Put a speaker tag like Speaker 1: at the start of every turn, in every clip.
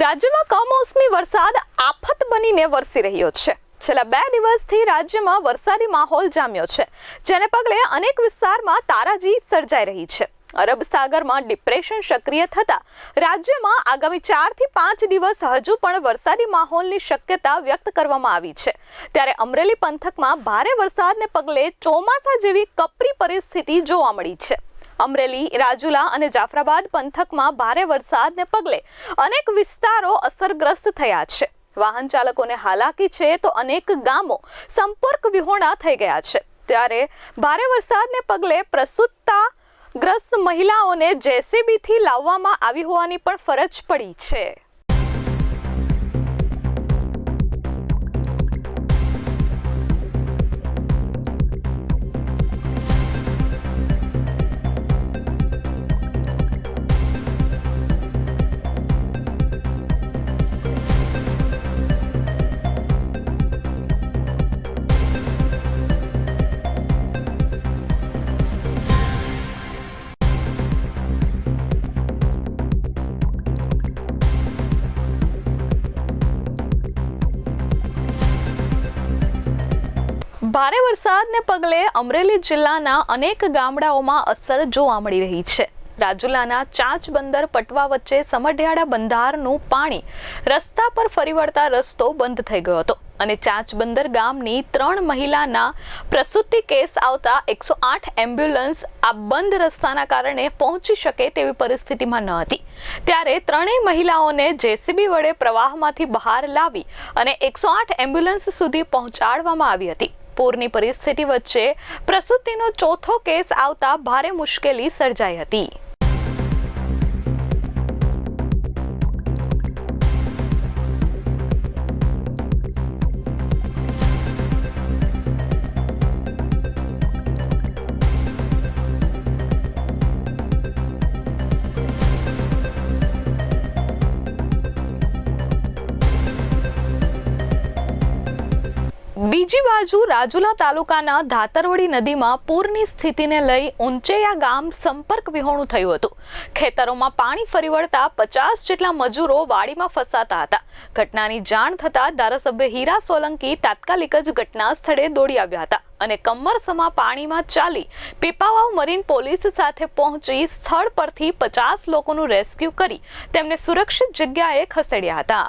Speaker 1: રાજ્યમાં કમોસમી વરસાદ આફત બનીને વરસી રહ્યો છે. છેલ્લા બે દિવસથી રાજ્યમાં વરસાદી માહોલ જામ્યો છે. જેને પગલે અનેક વિસ્તારમાં તારાજી સર્જાઈ રહી છે. અરબ સાગરમાં ડિપ્રેશન સક્રિય થતા રાજ્યમાં આગામી ચારથી પાંચ દિવસ હજુ પણ વરસાદી માહોલની શક્યતા વ્યક્ત કરવામાં આવી છે. ત્યારે અમરેલી પંથકમાં ભારે વરસાદને પગલે ચોમાસા જેવી કપરી પરિસ્થિતિ જોવા મળી છે. અમરેલી, રાજુલા અને જાફરાબાદ પંથકમાં ભારે વરસાદને પગલે અનેક વિસ્તારો અસરગ્રસ્ત થયા છે. વાહન ચાલકોને હાલાકી છે તો અનેક ગામો સંપર્ક વિહોણા થઈ ગયા છે. ત્યારે ભારે વરસાદને પગલે પ્રસૂતતા ગ્રસ્ત મહિલાઓને જેસીબીથી લાવવામાં આવી હોવાની પણ ફરજ પડી છે. ભારે વરસાદને પગલે અમરેલી જિલ્લાના અનેક ગામડાઓમાં અસર જોવા મળી રહી છે. રાજુલાના ચાંચ બંદર પટવા વચ્ચે સમઢિયાળા બંધારનું પાણી રસ્તા પર ફરી વળતા રસ્તો બંધ થઈ ગયો હતો અને ચાંચ બંદર ગામની ત્રણ મહિલાના પ્રસૂતિ કેસ આવતા એકસો આઠ એમ્બ્યુલન્સ આ બંધ રસ્તાના કારણે પહોંચી શકે તેવી પરિસ્થિતિમાં ન હતી. ત્યારે ત્રણેય મહિલાઓને જેસીબી વડે પ્રવાહમાંથી બહાર લાવી અને એકસો આઠ એમ્બ્યુલન્સ સુધી પહોંચાડવામાં આવી હતી. પૂરની પરિસ્થિતિ વચ્ચે પ્રસૂતિનો ચોથો કેસ આવતા ભારે મુશ્કેલી સર્જાઈ હતી. બીજી બાજુ રાજુલા તાલુકાના ધાતરવડી નદીમાં પૂરની સ્થિતિને લઈ ઊંચેયા ગામ સંપર્ક વિહોણું થયું હતું. ખેતરોમાં પાણી ફરી વળતા પચાસ જેટલા મજૂરો વાડીમાં ફસાતા હતા. ઘટનાની જાણ થતાં ધારાસભ્ય હીરા સોલંકી તાત્કાલિક જ ઘટના સ્થળે દોડી આવ્યા હતા અને કમરસમાં પાણીમાં ચાલી પીપાવાવ મરીન પોલીસ સાથે પહોંચી સ્થળ પરથી પચાસ લોકોનું રેસ્ક્યુ કરી તેમને સુરક્ષિત જગ્યાએ ખસેડ્યા હતા.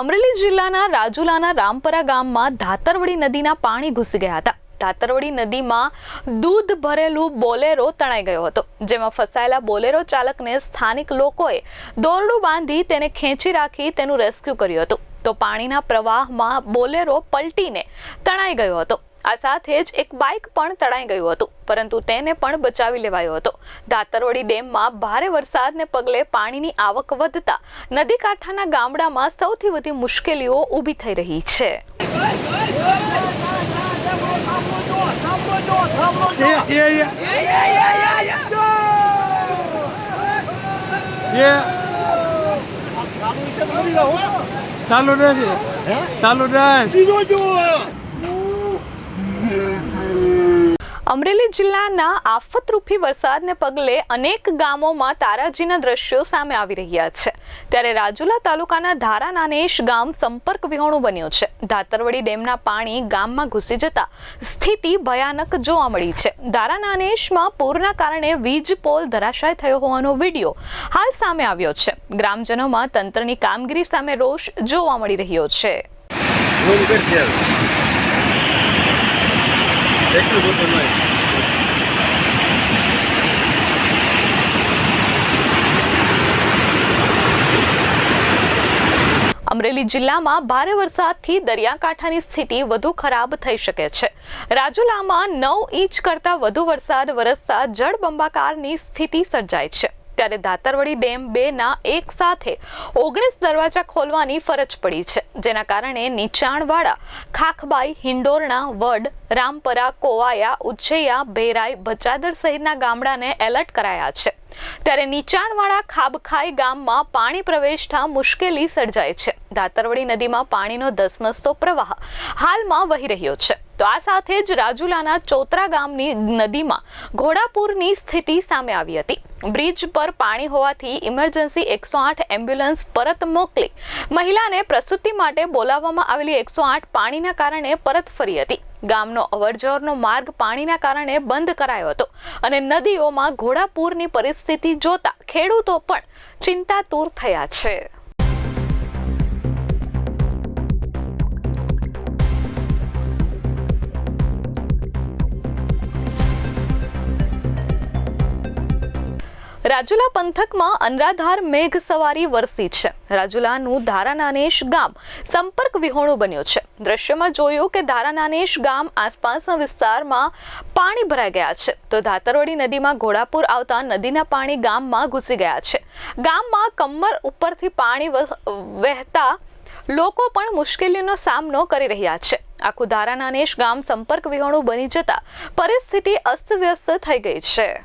Speaker 1: અમરેલી જિલ્લાના રાજુલાના રામપરા ગામમાં ધાતરવડી નદીના પાણી ઘૂસી ગયા હતા. ધાતરવડી નદીમાં દૂધ ભરેલું બોલેરો તણાઈ ગયો હતો, જેમાં ફસાયેલા બોલેરો ચાલકને સ્થાનિક લોકોએ દોરડું બાંધી તેને ખેંચી રાખી તેનું રેસ્ક્યુ કર્યું હતું. તો પાણીના પ્રવાહમાં બોલેરો પલટીને તણાઈ ગયો હતો. આ સાથે જ એક બાઇક પણ તણાઈ ગયું હતું પરંતુ તેને પણ બચાવી લેવાયો હતો ધાતરવડી ડેમમાં ભારે વરસાદને પગલે પાણીની આવક વધતા નદી કાંઠાના ગામડામાં સૌથી વધુ મુશ્કેલીઓ ઊભી થઈ રહી છે
Speaker 2: ચાલુ રહેશે ચાલુ રહે
Speaker 1: અમરેલી જિલ્લાના આફતરૂપી વરસાદને પગલે અનેક ગામોમાં તારાજીના દ્રશ્યો સામે આવી રહ્યા છે. ત્યારે રાજુલા તાલુકાના ધારા નાનેશ ગામ સંપર્ક વિહોણું બન્યું છે. ધાતરવડી ડેમના પાણી ગામમાં ઘૂસી જતા સ્થિતિ ભયાનક જોવા મળી છે. ધારા નાનેશમાં પૂરના કારણે વીજ પોલ ધરાશાય થયો હોવાનો વીડિયો હાલ સામે આવ્યો છે. ગ્રામજનોમાં તંત્રની કામગીરી સામે રોષ જોવા મળી રહ્યો છે. અમરેલી જિલ્લામાં ભારે વરસાદથી દરિયાકાંઠાની સ્થિતિ વધુ ખરાબ થઈ શકે છે. રાજુલામાં નવ ઇંચ કરતા વધુ વરસાદ વરસતા જળબંબાકારની સ્થિતિ સર્જાય છે. ત્યારે ધાતરવડી ડેમ બે ના એક સાથે ઓગણીસ દરવાજા ખોલવાની ફરજ પડી છે, જેના કારણે નીચાણવાળા ખાખબાઈ હિંડોરણા વડ, રામપરા, કોવાયા ઉચ્છૈયા ભેરાઈ, ભચાદર સહિતના ગામડાને એલર્ટ કરાયા છે. ત્યારે નીચાણવાળા ખાબખાઈ ગામમાં પાણી પ્રવેશતા મુશ્કેલી સર્જાય છે. ધાતરવડી નદીમાં પાણીનો ધસમસતો પ્રવાહ હાલમાં વહી રહ્યો છે. તો આ સાથે જ રાજુલાના ચોતરા ગામની નદીમાં ઘોડાપુરની સ્થિતિ સામે આવી હતી. બ્રિજ પર પાણી હોવાથી ઇમરજન્સી એકસો આઠ એમ્બ્યુલન્સ પરત મોકલી મહિલાને પ્રસૂતિ માટે બોલાવવામાં આવેલી એકસો આઠ પાણીના કારણે પરત ફરી હતી. ગામનો અવરજવરનો માર્ગ પાણીના કારણે બંધ કરાયો હતો અને નદીઓમાં ઘોડાપુરની પરિસ્થિતિ જોતા ખેડૂતો પણ ચિંતાતુર થયા છે. રાજુલા પંથકમાં અનરાધાર મેઘ સવારી વરસી છે. રાજુલાનું ધારાનાનેશ ગામ સંપર્ક વિહોણું બન્યું છે. દ્રશ્યમાં જોયું કે ધારાનાનેશ ગામ આસપાસના વિસ્તારમાં પાણી ભરાઈ ગયા છે. તો ધાતરવડી નદીમાં ઘોડાપુર આવતા નદીના પાણી ગામમાં ઘૂસી ગયા છે. ગામમાં કમર ઉપરથી પાણી વહ- વહેતા લોકો પણ મુશ્કેલીનો સામનો કરી રહ્યા છે. આખું ધારાનાનેશ ગામ સંપર્ક વિહોણું બની જતા પરિસ્થિતિ અસ્તવ્યસ્ત થઈ ગઈ છે.